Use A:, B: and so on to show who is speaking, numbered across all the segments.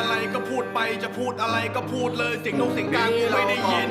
A: อะไรก็พูดไปจะพูดอะไรก็พูดเลยเสียงนกเสียงกลางกูไม่ได้ยิน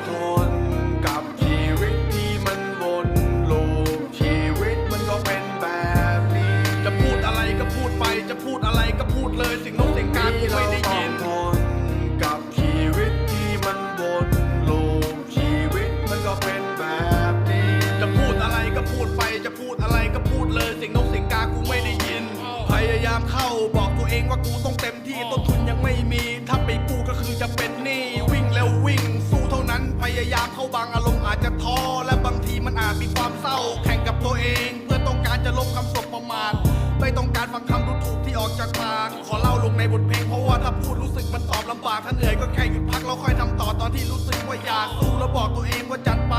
B: เข้า
A: บางอารมณ์อาจจะท้อและบางทีมันอาจมีความเศร้า แข่งกับตัวเอง เพื่อต้องการจะลบคำสบประมาทไม่ต้องการฟังคำดูถูกที่ออกจากปากขอเล่าลงในบทเพลงเพราะว่าถ้าพูดรู้สึกมันตอบลำบากถ้าเหนื่อยก็แค่หยุดพักแล้วค่อยทำต่อตอนที่รู้สึกว่าอยากสู้แล้วบอกตัวเองว่าจัดไป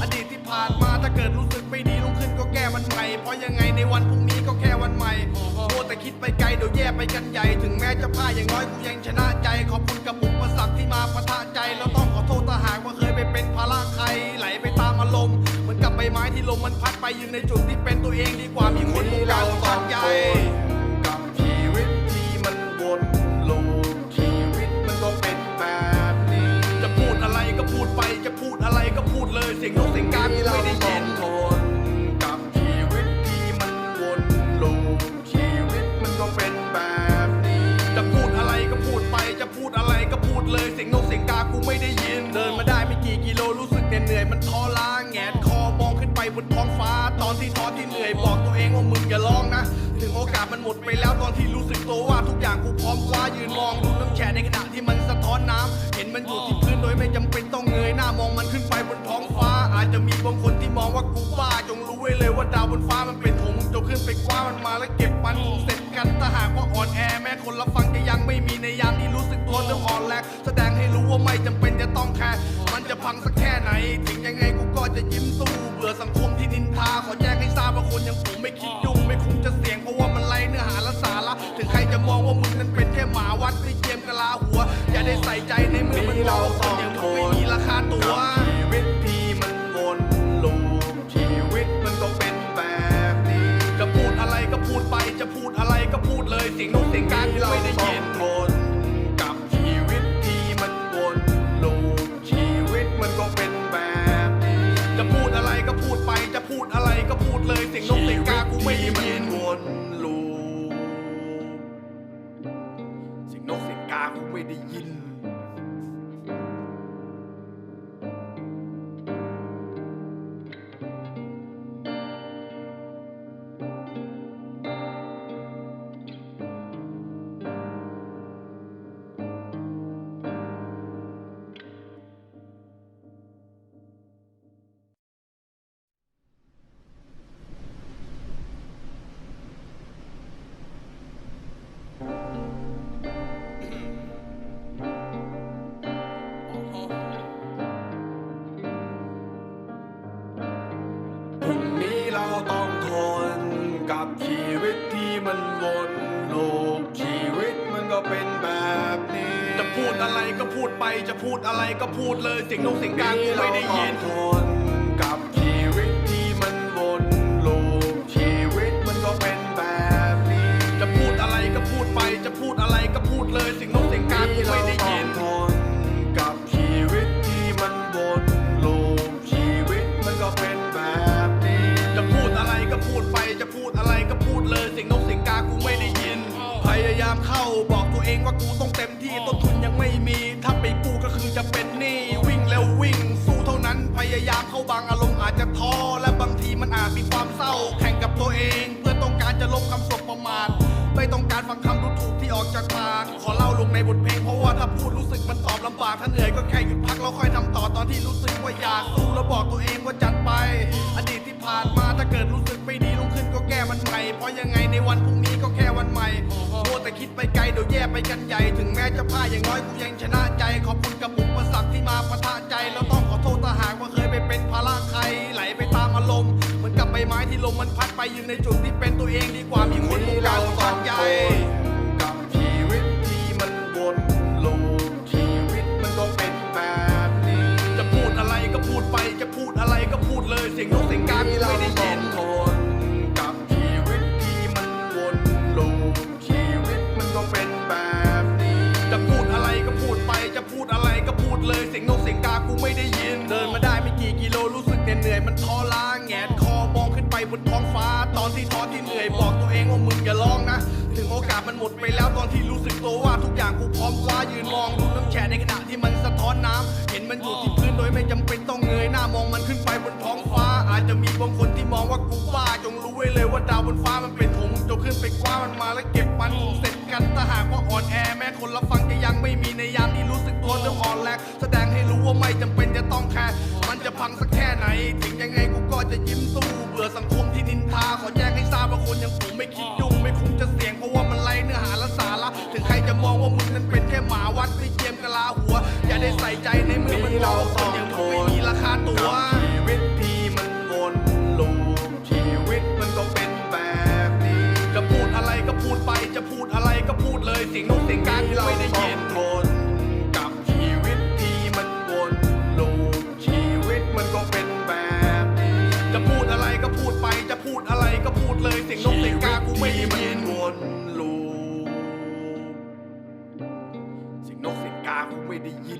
A: อดีตที่ผ่านมาถ้าเกิดรู้สึกไม่ดีลุกขึ้นก็แก้มันใหม่เพราะยังไงในวันพรุ่งนี้ก็แค่วันใหม่โมวแต่คิดไปไกลเดี๋ยวแย่ไปกันใหญ่ถึงแม้จะพ่ายอย่างน้อยกูยังชนะใจขอบคุณกับอุปสรรคที่มาปะทะใจแล้วต ไม้ที่ลมมันพัดไปยืนในจุดที่เป็นตัวเองดีกว่ามีคนบงการตัดใจ
B: กับชีวิตที่มันวนลูปชีวิตมันก็เป็นแบบนี้
A: จะพูดอะไรก็พูดไปจะพูดอะไรก็พูดเลยเสียงนกเสียงกากูไม่ได้ยิน
B: ทนกับชีวิตที่มันวนลูปชีวิตมันก็เป็นแบบนี้
A: จะพูดอะไรก็พูดไปจะพูดอะไรก็พูดเลยเสียงนกเสียงกากูไม่ได้ยินเดินมาได้ไม่กี่กิโลรู้สึกเหนื่อยมันท้อล้า นท้องฟ้า ตอนที่ท้อที่เหนื่อยบอกตัวเองว่ามึงอย่าร้องนะ ถึงโอกาสมันหมดไปแล้วตอนที่รู้สึกตัวว่าทุกอย่างกูพร้อมคว้ายืนมองดูน้ำแฉะในขณะที่มันสะท้อนน้ำเห็นมันอยู่ที่พื้นโดยไม่จำเป็นต้องเงยหน้ามองมันขึ้นไปบนท้องฟ้า อาจจะมีบางคนที่มองว่ากูบ้าจงรู้ไว้เลยว่าดาวบนฟ้ามันเป็นของมึงจงขึ้นไปคว้ามันมาแล้วเก็บมันเสร็จกันถ้าหากว่าอ่อนแอแม้คนรับฟังจะยังไม่มีในยามที่รู้สึกตัวเริ่มอ่อนแรงแสดงให้รู้ว่าไม่จำเป็น ต้องแคร์มันจะพังสักแค่ไหน ถึงยังไงกูก็จะยิ้มสู้เบื่อสังคมที่นินทา ขอแจ้งให้ทราบว่าคนอย่างผมไม่คิดยุ่งไม่คุ้มจะเสี่ยงเพราะว่ามันไร้เนื้อหาและสาระถึงใครจะมองว่ามึงนั้นเป็นแค่หมาวัดไม่เจียมกะลาหัว อย่าได้ใส่ใจในมือมันมองว่าคนอย่างมึงไม่มีราคาตัว
B: ชีวิตที่มันวนลูปชีวิตมันก็เป็นแบบนี้
A: จะพูดอะไรก็พูดไปจะพูดอะไรก็พูดเลยเสียงนกเสียงกากูไม่ได้ยิน ไม่ได้ยิน
B: ชีวิตที่มันวนลูป
A: สิ่งนกเสียงกากูไม่ได้ยิน
B: อะ
A: ไรก็พูดไปจะพูดอะไรก็พูดเลยเสียงนกเสียงกากูไม่ได้ยิน
B: เอง เพื่
A: อต้องการจะลบคำสบประมาทไม่ต้องการฟังคำดูถูกที่ออกจากปากขอเล่าลงในบทเพลงเพราะว่าถ้าพูดรู้สึกมันตอบลำบากถ้าเหนื่อยก็แค่หยุดพักแล้วค่อยทำต่อตอนที่รู้สึกว่าอยากสู้แล้วบอกตัวเองว่าจัดไป อดีตที่ผ่านมาถ้าเกิดรู้สึกไม่ดีลุกขึ้นก็แก้มันใหม่เพราะยังไงในวันพรุ่งนี้ก็แค่วันใหม่โมวแต่คิดไปไกลเดี๋ยวแย่ไปกันใหญ่ถึงแม้จะพ่ายอย่างน้อยกูยังชนะใจขอบคุณกับอุปสรรคที่มาปะทะ ที่ลมมันพัดไปยืนในจุดที่เป็นตัวเองดีกว่ามีคนมุการสอนใหญ่กับชีวิตที่มันวนลูปชีวิตมันต้เป็นแบบนี้ จะพูดอะไรก็พูดไปจะพูดอะไรก็พูดเลยเสียงนกเสียงกาไม่ได้ยินคน
B: กับชีวิตที่มันวนลูปชีวิตมันต้เป็นแบบนี้
A: จะพูดอะไรก็พูดไปจะพูดอะไรก็พูดเลยเสียงนกเสียงกากูไม่ได้ยิน
B: เดินมาได้ไม่กี่
A: กิโลรู้สึกเหนื่อยมันท้อล้าแง บนท้องฟ้า ตอนที่ท้อที่เหนื่อยบอกตัวเองว่ามึงอย่าร้องนะ ถึงโอกาสมันหมดไปแล้วตอนที่รู้สึกตัวว่าทุกอย่างกูพร้อมคว้ายืนมองดูน้ำแฉะในขณะที่มันสะท้อนน้ำเห็นมันอยู่ที่พื้นโดยไม่จำเป็นต้องเงยหน้ามองมันขึ้นไปบนท้องฟ้า อาจจะมีบางคนที่มองว่ากูบ้าจงรู้ไว้เลยว่าดาวบนฟ้ามันเป็นถงจงขึ้นไปคว้ามันมาแล้วเก็บมันเสร็จกันถ้าหากว่าอ่อนแอแม้คนรับฟังจะยังไม่มีในยามที่รู้สึกตัวเริ่มอ่อนแรงแสดงให้รู้ว่าไม่จำเป็นจะต้องแคร์มันจะพังสักแค่ไหน ถึงยังไงกูก็จะยิ้มสู้ ใจในเมื่อมันเราสองอย่งทนมีราคาตัวชีวิตที่มันวนลูปชีวิตมันก็เป็นแบบนี้ จะพูดอะไรก็พูดไปจะพูดอะไรก็พูดเลยสิ่งนกเสียงกาที่เราไม่ได้ยินคนกับชีวิตที่มันวนลูปชีวิตมันก็เป็นแบบนี้ จะพูดอะไรก็พูดไปจะพูดอะไรก็พูดเลยสิ่งนกเสียงกากูไม่ได้ยินว
B: น
A: ลูป
B: สียงนกสิ
A: งกา
B: กูไม่ได้ยิน